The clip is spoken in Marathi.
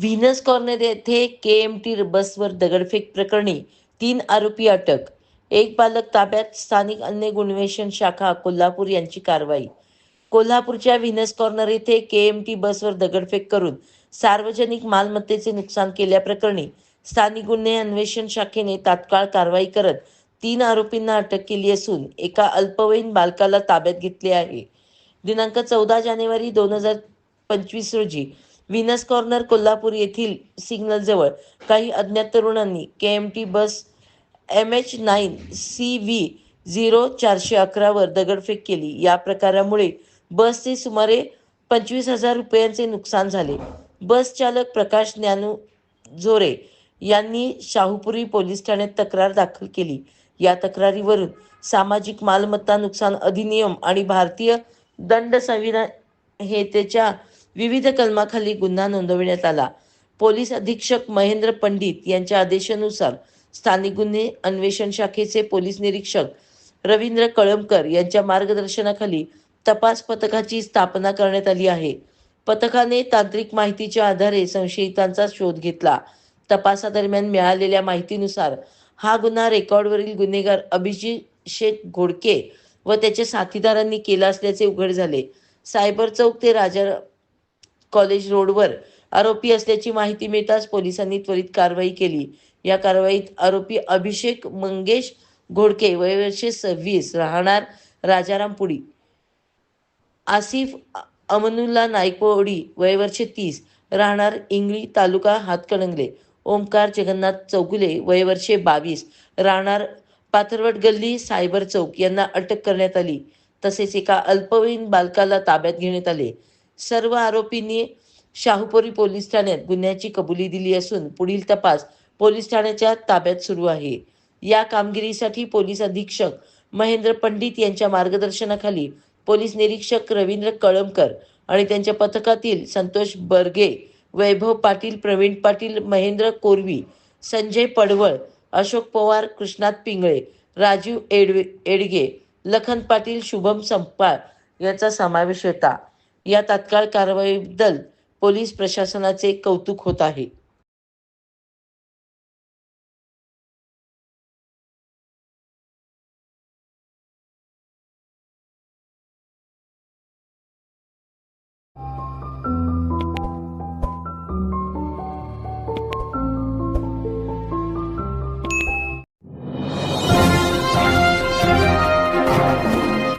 व्हीनस कॉर्नर येथे के एम टी बसवर दगडफेक प्रकरणी तीन आरोपी अटक. एक बालक ताब्यात स्थानिक अन्य गुणवेषण शाखा कोल्हापूर यांची कारवाई. कोल्हापूरच्या व्हीनस कॉर्नर येथे के एम टी बसवर दगडफेक करून सार्वजनिक मालमत्तेचे नुकसान केल्याप्रकरणी स्थानिक गुन्हे अन्वेषण शाखेने तात्काळ कारवाई करत तीन आरोपींना अटक केली असून एका अल्पवयीन बालकाला ताब्यात घेतले आहे. दिनांक चौदा जानेवारी दोन हजार पंचवीस रोजी विनस कॉर्नर कोल्हापूर येथील सिग्नलजवळ काही अज्ञात तरुणांनी K M T bus M H nine C V zero चारशे अकरावर दगडफेक केली. या प्रकारामुळे बसचे सुमारे पंचवीस हजार रुपयांचे नुकसान झाले. बस चालक प्रकाश ज्ञानू जोरे यांनी शाहूपुरी पोलीस ठाण्यात तक्रार दाखल केली. या तक्रारीवरून सामाजिक मालमत्ता नुकसान अधिनियम आणि भारतीय दंड संविधान विविध कलमाखाली गुन्हा नोंदवण्यात आला. पोलीस अधीक्षक महेंद्र पंडित यांच्या आदेशानुसार स्थानिक गुन्हे अन्वेषण शाखेचे पोलीस निरीक्षक रवींद्र कळमकर यांच्या मार्गदर्शनाखाली तपास पथकाची स्थापना करण्यात आली आहे. पथकाने तांत्रिक माहितीच्या आधारे संशयितांचा शोध घेतला. तपासादरम्यान मिळालेल्या माहितीनुसार हा गुन्हा रेकॉर्डवरील गुन्हेगार अभिजित शेख घोडके व त्याच्या साथीदारांनी केला असल्याचे उघड झाले. सायबर चौक ते राजा कॉलेज रोडवर आरोपी असल्याची माहिती मिळताच पोलिसांनी त्वरित कारवाई केली. या कारवाईत आरोपी अभिषेक मंगेश घोडके वयवर्षे सव्वीस राहणार राजारामपुडी आसिफ अमनुल्ला नायकवडी वयवर्षे तीस राहणार इंगळी तालुका हातकणंगले ओमकार जगन्नाथ चौगुले वयवर्षे बावीस राहणार पाथरवट गल्ली सायबर चौक यांना अटक करण्यात आली. तसेच एका अल्पवयीन बालकाला ताब्यात घेण्यात आले. सर्व आरोपींनी शाहूपुरी पोलीस ठाण्यात गुन्ह्याची कबुली दिली असून पुढील तपास पोलीस ठाण्याच्या ताब्यात सुरू आहे. या कामगिरीसाठी पोलीस अधीक्षक महेंद्र पंडित यांच्या मार्गदर्शनाखाली पोलीस निरीक्षक रवींद्र कळमकर आणि त्यांच्या पथकातील संतोष बर्गे वैभव पाटील प्रवीण पाटील महेंद्र कोरवी संजय पडवळ अशोक पवार कृष्णात पिंगळे राजीव एडवे एडगे लखन पाटील शुभम संपाळ यांचा समावेश होता. या तात्काळ कारवाईबद्दल पोलीस प्रशासनाचे कौतुक होत आहे.